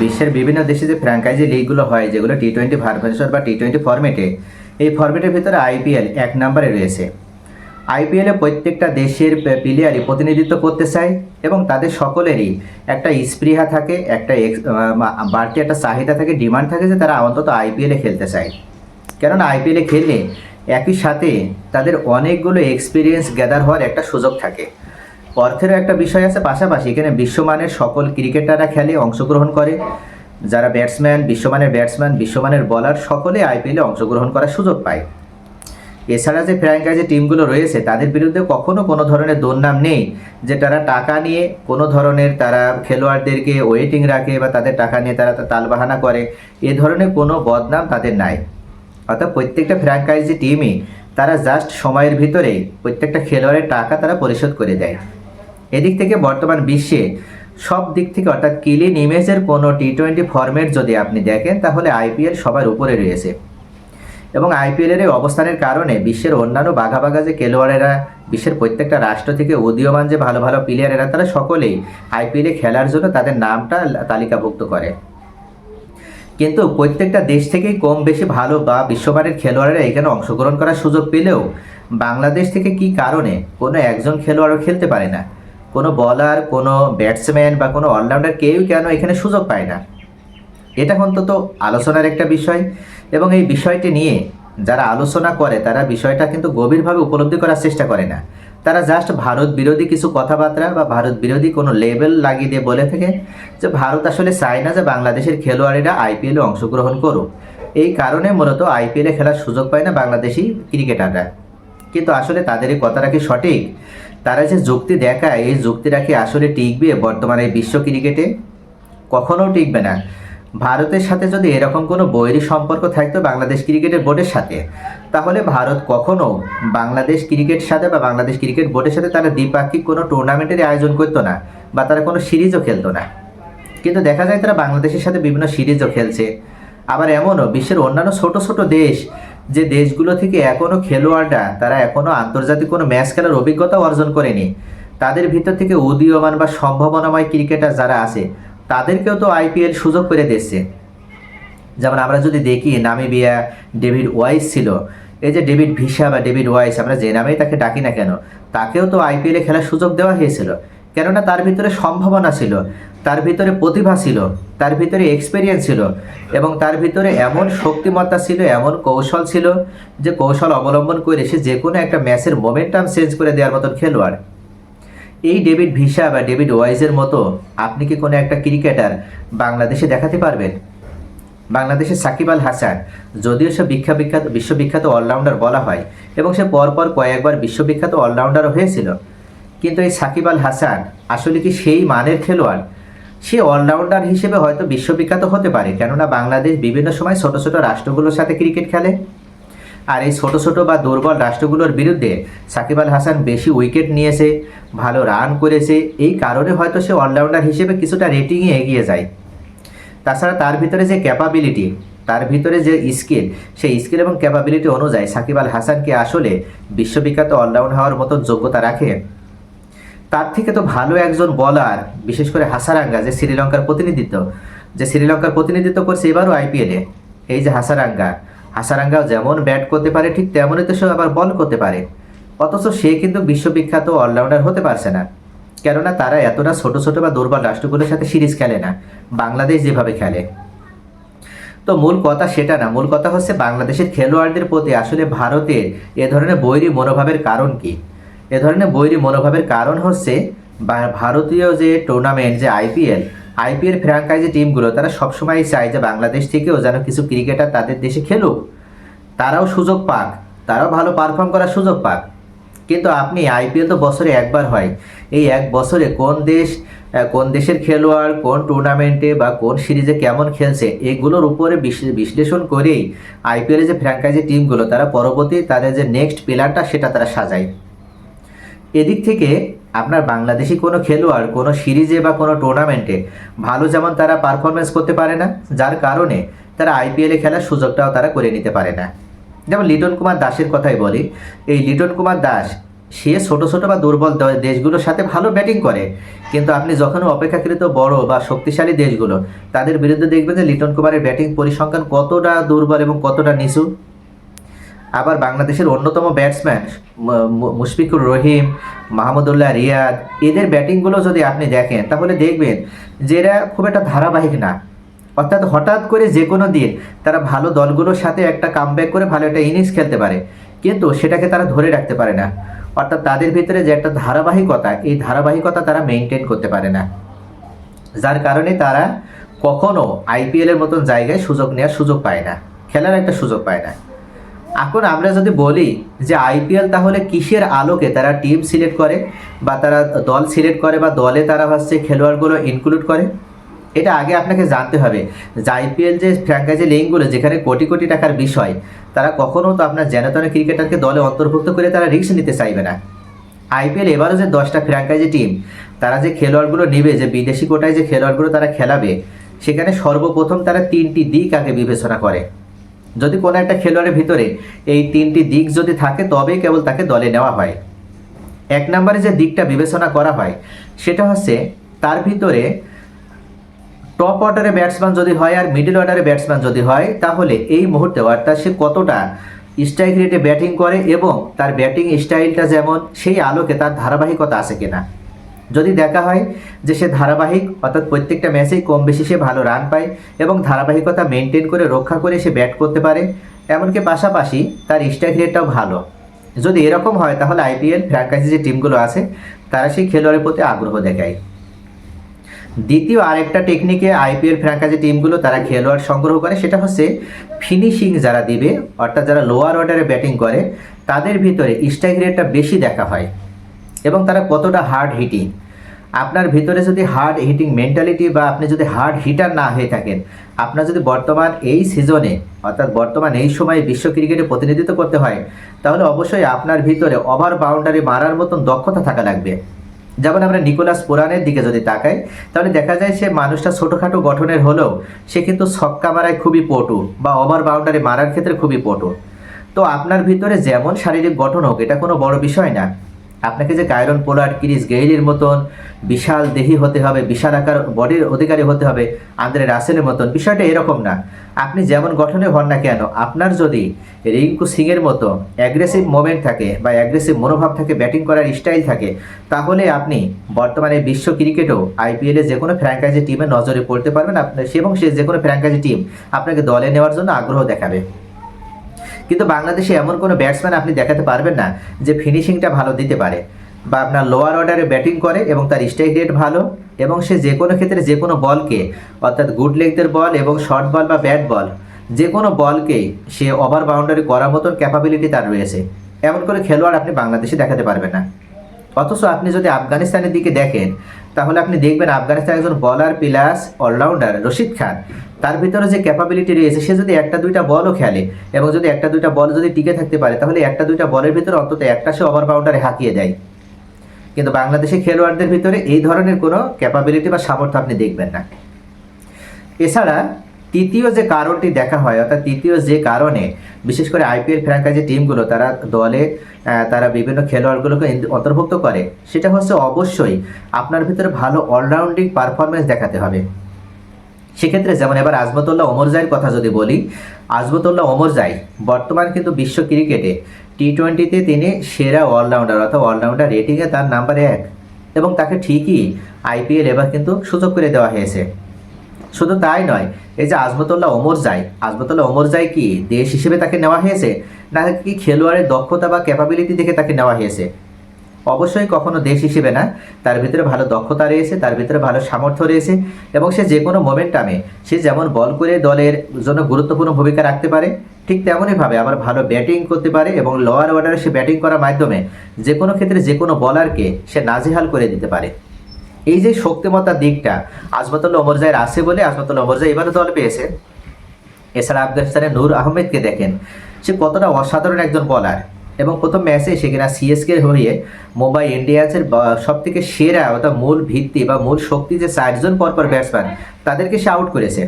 বিশ্বের বিভিন্ন দেশে যে ফ্র্যাঞ্চাইজি লিগগুলো হয়, যেগুলো টি টোয়েন্টি ভার্ভেশন বা টি টোয়েন্টি ফর্মেটে এই ফর্মেটের ভিতরে আইপিএল এক নম্বরে রয়েছে। আইপিএলে প্রত্যেকটা দেশের প্লেয়ারই প্রতিনিধিত্ব করতে চায় এবং তাদের সকলেরই একটা স্পৃহা থাকে, একটা বাড়তি একটা চাহিদা থাকে ডিমান্ড থাকে যে তারা অন্তত আইপিএলে খেলতে চায়। কেননা আইপিএলে খেললে একই সাথে তাদের অনেকগুলো এক্সপিরিয়েন্স গ্যাদার হওয়ার একটা সুযোগ থাকে। অর্থেরও একটা বিষয় আছে, পাশাপাশি এখানে বিশ্বমানের সকল ক্রিকেটাররা খেলে অংশগ্রহণ করে। যারা ব্যাটসম্যান বিশ্বমানের ব্যাটসম্যান বিশ্বমানের বলার সকলে আইপিএলে অংশগ্রহণ করার সুযোগ পায়। এছাড়া যে ফ্র্যাঞ্চাইজি টিমগুলো রয়েছে, তাদের বিরুদ্ধে কখনো কোনো ধরনের দুর্নাম নেই, যে তারা টাকা নিয়ে কোনো ধরনের তারা খেলোয়াড়দেরকে ওয়েটিং রাখে বা তাদের টাকা নিয়ে তারা তালবাহানা করে, এ ধরনের কোনো বদনাম তাদের নাই। অর্থাৎ প্রত্যেকটা ফ্র্যাঞ্চাইজি টিমই তারা জাস্ট সময়ের ভিতরে প্রত্যেকটা খেলোয়াড়ের টাকা তারা পরিশোধ করে দেয়। এদিক থেকে বর্তমান বিশ্বে সব দিক থেকে অর্থাৎ ক্লিন ইমেজের কোনো টি টোয়েন্টি ফর্মেট যদি আপনি দেখেন, তাহলে আইপিএল সবার উপরে রয়েছে। এবং আইপিএলের এই অবস্থানের কারণে বিশ্বের অন্যান্য বাঘা বাঘা যে খেলোয়াড়েরা, বিশ্বের প্রত্যেকটা রাষ্ট্র থেকে উদীয়মান যে ভালো ভালো প্লেয়ারেরা তারা সকলেই আইপিএলে খেলার জন্য তাদের নামটা তালিকাভুক্ত করে। কিন্তু প্রত্যেকটা দেশ থেকেই কম বেশি ভালো বা বিশ্বমানের খেলোয়াড়েরা এখানে অংশগ্রহণ করার সুযোগ পেলেও বাংলাদেশ থেকে কি কারণে কোনো একজন খেলোয়াড়ও খেলতে পারে না? কোনো বলার কোনো ব্যাটসম্যান বা কোনো অলরাউন্ডার কেউ কেন এখানে সুযোগ পায় না। এটা অন্তত আলোচনার একটা বিষয় এবং এই বিষয়টি নিয়ে যারা আলোচনা করে, তারা বিষয়টা কিন্তু গভীরভাবে উপলব্ধি করার চেষ্টা করে না। তারা জাস্ট ভারত বিরোধী কিছু কথাবার্তা বা ভারত বিরোধী কোনো লেবেল লাগিয়ে দিয়ে বলে থাকে যে, ভারত আসলে চায় না যে বাংলাদেশের খেলোয়াড়েরা আইপিএলে অংশগ্রহণ করুক। এই কারণে মূলত আইপিএলে খেলার সুযোগ পায় না বাংলাদেশি ক্রিকেটাররা। কিন্তু আসলে তাদের এই কথাটা কি সঠিক? তারা যে যুক্তি দেখায়, এই যুক্তিটা কি আসলে টিকবে বর্তমানে বিশ্ব ক্রিকেটে? কখনো টিকবে না। ভারতের সাথে যদি এরকম কোনো বৈরী সম্পর্ক থাকতো বাংলাদেশ ক্রিকেটের বোর্ডের সাথে, তাহলে ভারত কখনো বাংলাদেশ ক্রিকেট সাথে বা বাংলাদেশ ক্রিকেট বোর্ডের সাথে তারা দ্বিপাক্ষিক কোনো টুর্নামেন্টের আয়োজন করতো না বা তারা কোনো সিরিজও খেলতো না। কিন্তু দেখা যায় তারা বাংলাদেশের সাথে বিভিন্ন সিরিজও খেলছে। আবার এমনও, বিশ্বের অন্যান্য ছোট ছোট দেশ যে দেশগুলো থেকে এখনও খেলোয়াড়রা, তারা এখনও আন্তর্জাতিক কোনো ম্যাচ খেলার অভিজ্ঞতা অর্জন করেনি, তাদের ভিতর থেকে উদীয়মান বা সম্ভাবনাময় ক্রিকেটার যারা আছে, তাদেরকেও তো আইপিএল সুযোগ করে দিচ্ছে। যেমন আমরা যদি দেখি, নামিবিয়া ডেভিড ওয়াইস ছিল। এই যে ডেভিড ভিসা বা ডেভিড ওয়াইস, আমরা যে নামেই তাকে ডাকি না কেন, তাকেও তো আইপিএলে খেলার সুযোগ দেওয়া হয়েছিল। কেননা তার ভিতরে সম্ভাবনা ছিল, তার ভিতরে প্রতিভা ছিল, তার ভিতরে এক্সপেরিয়েন্স ছিল এবং তার ভিতরে এমন শক্তিমত্তা ছিল, এমন কৌশল ছিল যে কৌশল অবলম্বন করে সে যে কোনো একটা ম্যাচের মোমেন্টাম চেঞ্জ করে দেওয়ার মতন খেলোয়াড়। এই ডেভিড ভিসা বা ডেভিড ওয়াইজের মতো আপনি কি কোনো একটা ক্রিকেটার বাংলাদেশে দেখাতে পারবেন? বাংলাদেশের সাকিব আল হাসান, যদিও সে বিখ্যাত বিখ্যাত, বিশ্ববিখ্যাত অলরাউন্ডার বলা হয় এবং সে পরপর কয়েকবার বিশ্ববিখ্যাত অলরাউন্ডারও হয়েছিল। কিন্তু এই সাকিব আল হাসান আসলে কি সেই মানের খেলোয়াড়? সে অলরাউন্ডার হিসেবে হয়তো বিশ্ববিখ্যাত হতে পারে, কেননা বাংলাদেশ বিভিন্ন সময় ছোট ছোট রাষ্ট্রগুলোর সাথে ক্রিকেট খেলে। আর এই ছোট ছোট বা দুর্বল রাষ্ট্রগুলোর বিরুদ্ধে সাকিব আল হাসান বেশি উইকেট নিয়েছে, ভালো রান করেছে, এই কারণে হয়তো সে অলরাউন্ডার হিসেবে কিছুটা রেটিংয়ে এগিয়ে যায়। তাছাড়া তার ভিতরে যে ক্যাপাবিলিটি তার ভিতরে যে স্কিল সেই স্কিল এবং ক্যাপাবিলিটি অনুযায়ী সাকিব আল হাসানকে আসলে বিশ্ববিখ্যাত অলরাউন্ড হওয়ার মতো যোগ্যতা রাখে। তার থেকে তো ভালো একজন বলার, বিশেষ করে হাসারাঙ্গা, যে শ্রীলঙ্কার প্রতিনিধিত্ব, যে শ্রীলঙ্কার প্রতিনিধিত্ব করছে এবারও আইপিএলে এই যে হাসারাঙ্গা, হাসারাঙ্গাও যেমন ব্যাট করতে পারে, ঠিক তেমনই তো সে আবার বল করতে পারে। অথচ সে কিন্তু বিশ্ববিখ্যাত অলরাউন্ডার হতে পারছে না। কেননা তারা এতটা ছোট ছোট বা দুর্বল রাষ্ট্রগুলোর সাথে সিরিজ খেলে না, বাংলাদেশ যেভাবে খেলে। তো মূল কথা সেটা না, মূল কথা হচ্ছে বাংলাদেশের খেলোয়াড়দের প্রতি আসলে ভারতের এ ধরনের বৈরী মনোভাবের কারণ কি? এ ধরনের বৈরী মনোভাবের কারণ হচ্ছে ভারতীয় যে টুর্নামেন্ট যে আইপিএল আইপিএল ফ্র্যাঙ্কাইজি টিমগুলো তারা সবসময় চায় যে বাংলাদেশ থেকেও যেন কিছু ক্রিকেটার তাদের দেশে খেলুক। তারাও সুযোগ পাক, তারাও ভালো পারফর্ম করার সুযোগ পাক। কিন্তু আপনি আইপিএল তো বছরে একবার হয়। এই এক বছরে কোন দেশ কোন দেশের খেলোয়াড়, কোন টুর্নামেন্টে বা কোন সিরিজে কেমন খেলছে, এগুলোর উপরে বিশ্লেষণ করেই আইপিএলের যে ফ্র্যাঞ্চাইজি টিমগুলো তারা পরবর্তী তাদের যে নেক্সট প্লেয়ারটা সেটা তারা সাজায়। এদিক থেকে আপনার বাংলাদেশি কোনো খেলোয়াড়, কোনো সিরিজে বা কোনো টুর্নামেন্টে ভালো যেমন তারা পারফরমেন্স করতে পারে না, যার কারণে তারা আইপিএলে খেলার সুযোগটাও তারা করে নিতে পারে না। যেমন লিটন কুমার দাসের কথাই বলি, এই লিটন কুমার দাস, সে ছোট ছোট বা দুর্বল দেশগুলোর সাথে ভালো ব্যাটিং করে, কিন্তু আপনি যখন অপেক্ষাকৃত বড় বা শক্তিশালী দেশগুলো, তাদের বিরুদ্ধে দেখবেন যে লিটন কুমারের ব্যাটিং পরিসংখ্যান কতটা দুর্বল এবং কতটা নিচু। আবার বাংলাদেশের অন্যতম ব্যাটসম্যান মুশফিকুর রহিম মাহমুদুল্লাহ রিয়াদ, এদের ব্যাটিংগুলো যদি আপনি দেখেন, তাহলে দেখবেন যে এরা খুব একটা ধারাবাহিক না। অর্থাৎ হঠাৎ করে যে কোনো দিন তারা ভালো দলগুলোর সাথে একটা কামব্যাক করে ভালো একটা ইনিংস খেলতে পারে। কিন্তু সেটাকে তারা ধরে রাখতে পারে না। অর্থাৎ তাদের ভিতরে যে একটা ধারাবাহিকতা, এই ধারাবাহিকতা তারা মেনটেন করতে পারে না। যার কারণে তারা কখনো আইপিএলের মতন জায়গায় সুযোগ নেওয়ার সুযোগ পায় না। খেলার একটা সুযোগ পায় না। এখন আমরা যদি বলি যে আইপিএল তাহলে কিসের আলোকে তারা টিম সিলেক্ট করে বা তারা দল সিলেক্ট করে বা দলে তারা হচ্ছে খেলোয়াড়গুলো ইনক্লুড করে? এটা আগে আপনাকে জানতে হবে যে আইপিএল যে ফ্র্যাঞ্চাইজি লিঙ্কগুলো যেখানে কোটি কোটি টাকার বিষয়, তারা কখনো তো আপনার জেনতনে ক্রিকেটারকে দলে অন্তর্ভুক্ত করে তারা রিস্ক নিতে চাইবে না। আইপিএল এবারও যে দশটা ফ্র্যাঞ্চাইজি টিম তারা যে খেলোয়াড়গুলো নেবে, যে বিদেশি কোটায় যে খেলোয়াড়গুলো তারা খেলাবে, সেখানে সর্বপ্রথম তারা তিনটি দিক আগে বিবেচনা করে। যদি কোনো একটা খেলোয়াড়ের ভিতরে এই তিনটি দিক যদি থাকে, তবেই কেবল তাকে দলে নেওয়া হয়। এক নম্বরে যে দিকটা বিবেচনা করা হয়, সেটা হচ্ছে তার ভিতরে টপ অর্ডারে ব্যাটসম্যান যদি হয় আর মিডল অর্ডারে ব্যাটসম্যান যদি হয়, তাহলে এই মুহূর্তে অর্থাৎ সে কতটা স্ট্রাইক রেটে ব্যাটিং করে এবং তার ব্যাটিং স্টাইলটা যেমন, সেই আলোকে তার ধারাবাহিকতা আছে কিনা। যদি দেখা হয় যে সে ধারাবাহিক, অর্থাৎ প্রত্যেকটা ম্যাচেই কম বেশি সে ভালো রান পায় এবং ধারাবাহিকতা মেনটেন করে, রক্ষা করে সে ব্যাট করতে পারে, এমনকি পাশাপাশি তার স্ট্রাইক রেটটাও ভালো। যদি এরকম হয়, তাহলে আইপিএল ফ্র্যাঞ্চাইজি যে টিমগুলো আছে, তারা সেই খেলোয়াড়ের প্রতি আগ্রহ দেখায়। দ্বিতীয় আরেকটা টেকনিকে আইপিএল ফ্র্যাঞ্চাইজি টিমগুলো তারা খেলোয়াড় সংগ্রহ করে, সেটা হচ্ছে ফিনিশিং যারা দিবে, অর্থাৎ যারা লোয়ার অর্ডারে ব্যাটিং করে, তাদের ভিতরে স্ট্রাইক রেটটা বেশি দেখা হয়। এবং তারা কতটা হার্ড হিটিং আপনার ভিতরে যদি হার্ড হিটিং মেন্টালিটি বা আপনি যদি হার্ড হিটার না হয়ে থাকেন, আপনার যদি বর্তমান এই সিজনে অর্থাৎ বর্তমান এই সময়ে বিশ্ব ক্রিকেটে প্রতিনিধিত্ব করতে হয়, তাহলে অবশ্যই আপনার ভিতরে ওভার বাউন্ডারি মারার মতন দক্ষতা থাকা লাগবে। যেমন আমরা নিকোলাস পুরানের দিকে যদি তাকাই, তাহলে দেখা যায় সে মানুষটা ছোটোখাটো গঠনের হলেও সে কিন্তু ছক্কা মারায় খুবই পটু বা ওভার বাউন্ডারি মারার ক্ষেত্রে খুবই পটু। তো আপনার ভিতরে যেমন শারীরিক গঠন হোক, এটা কোনো বড় বিষয় না। আপনাকে যে কায়রন পোলার্ড ক্রিস গেইলির মতন বিশাল দেহি হতে হবে, বিশাল আকার বডির অধিকারী হতে হবে আন্দ্রে রাসেলের মতন, বিষয়টা এরকম না। আপনি যেমন গঠনে হন না কেন, আপনার যদি রিঙ্কু সিংয়ের মতো অ্যাগ্রেসিভ মোমেন্ট থাকে বা অ্যাগ্রেসিভ মনোভাব থাকে ব্যাটিং করার স্টাইল থাকে, তাহলে আপনি বর্তমানে বিশ্ব ক্রিকেটেও আইপিএলে যে কোনো ফ্র্যাঞ্চাইজি টিমে নজরে পড়তে পারবেন। আপনার এবং সে যে কোনো ফ্র্যাঞ্চাইজি টিম আপনাকে দলে নেওয়ার জন্য আগ্রহ দেখাবে। কিন্তু বাংলাদেশে এমন কোনো ব্যাটসম্যান আপনি দেখাতে পারবেন না যে ফিনিশিংটা ভালো দিতে পারে বা আপনার লোয়ার অর্ডারে ব্যাটিং করে এবং তার স্ট্রাইক রেট ভালো এবং সে যে কোনো ক্ষেত্রে যে কোনো বলকে, অর্থাৎ গুড লেগদের বল এবং শর্ট বল বা ব্যাট বল যে কোনো বলকেই সে ওভার বাউন্ডারি করার মতন ক্যাপাবিলিটি তার রয়েছে। এমন করে খেলোয়াড় আপনি বাংলাদেশে দেখাতে পারবেন না। অথচ আপনি যদি আফগানিস্তানের দিকে দেখেন, তাহলে আপনি দেখবেন আফগানিস্তান একজন বলার প্লাস অলরাউন্ডার রশিদ খান। তার ভিতরে যে ক্যাপাবিলিটি রয়েছে, সে যদি একটা দুইটা বলও খেলে এবং যদি একটা দুইটা বল যদি টিকে থাকতে পারে, তাহলে একটা দুইটা বলের ভিতরে অন্তত একটা সে ওভার বাউন্ডারে হাঁকিয়ে দেয়। কিন্তু বাংলাদেশি খেলোয়াড়দের ভিতরে এই ধরনের কোনো ক্যাপাবিলিটি বা সামর্থ্য আপনি দেখবেন না। এছাড়া তৃতীয় যে কারণটি দেখা হয়, অর্থাৎ তৃতীয় যে কারণে, বিশেষ করে আইপিএল ফ্র্যাঞ্চাইজি টিমগুলো তারা দলে তারা বিভিন্ন খেলোয়াড়গুলোকে অন্তর্ভুক্ত করে, সেটা হচ্ছে অবশ্যই আপনার ভিতরে ভালো অলরাউন্ডিং পারফরমেন্স দেখাতে হবে। সেক্ষেত্রে যেমন এবার আজমতুল্লাহ ওমরজাইয়ের কথা যদি বলি আজমতুল্লাহ ওমরজাই বর্তমান কিন্তু বিশ্ব ক্রিকেটে টি টোয়েন্টিতে তিনি সেরা অলরাউন্ডার অর্থাৎ অলরাউন্ডার রেটিংয়ে তার নাম্বার এক। এবং তাকে ঠিকই আইপিএল এবার কিন্তু সুযোগ করে দেওয়া হয়েছে। শুধু তাই নয়, এই যে আজমতুল্লাহ ওমর যায় আজমতুল্লাহ ওমর যায় কি দেশ হিসেবে তাকে নেওয়া হয়েছে? না, কি খেলোয়াড়ের দক্ষতা বা ক্যাপাবিলিটি দেখে তাকে নেওয়া হয়েছে? অবশ্যই কখনো দেশ হিসেবে না, তার ভিতরে ভালো দক্ষতা রয়েছে, তার ভিতরে ভালো সামর্থ্য রয়েছে এবং সে যে কোনো মোমেন্টামে সে যেমন বল করে দলের জন্য গুরুত্বপূর্ণ ভূমিকা রাখতে পারে, ঠিক তেমনইভাবে আবার ভালো ব্যাটিং করতে পারে এবং লোয়ার অর্ডারে সে ব্যাটিং করার মাধ্যমে যে কোনো ক্ষেত্রে যে কোনো বলারকে সে নাজেহাল করে দিতে পারে। এই যে শক্তিমত্তার দিকটা আজমতুল্লাহ ওমরজাইয়ের আছে বলে আজমতুল্লাহ ওমরজাই এবারও দল পেয়েছে। এছাড়া আফগানিস্তানের নূর আহমেদকে দেখেন, সে কতটা অসাধারণ একজন বলার এবং প্রথম ম্যাচে সে কিনা সিএসকে হয়ে মুম্বাই ইন্ডিয়ান্সের সব থেকে সেরা অর্থাৎ মূল ভিত্তি বা মূল শক্তি যে চারজন পরপর ব্যাটসম্যান তাদেরকে সে আউট করেছে।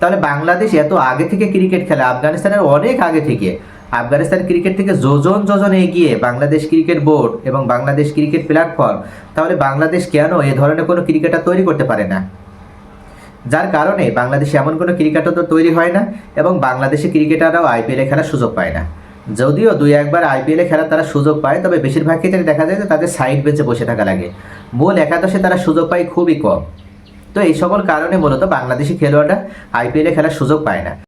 তাহলে বাংলাদেশ এত আগে থেকে ক্রিকেট খেলে, আফগানিস্তানের অনেক আগে থেকে আফগানিস্তান ক্রিকেট থেকে যোজন যোজন এগিয়ে বাংলাদেশ ক্রিকেট বোর্ড এবং বাংলাদেশ ক্রিকেট প্ল্যাটফর্ম, তাহলে বাংলাদেশ কেন এ ধরনের কোনো ক্রিকেটার তৈরি করতে পারে না? যার কারণে বাংলাদেশে এমন কোনো ক্রিকেটার তো তৈরি হয় না এবং বাংলাদেশি ক্রিকেটাররাও আইপিএলে খেলার সুযোগ পায় না। যদিও দুই একবার আইপিএলে খেলার তারা সুযোগ পায়, তবে বেশিরভাগ ক্ষেত্রে দেখা যায় যে তাদের সাইড বেঞ্চে বসে থাকা লাগে। মূল একাদশে তারা সুযোগ পায় খুবই কম। তো এই সকল কারণে মূলত বাংলাদেশি খেলোয়াড়রা আইপিএলে খেলার সুযোগ পায় না।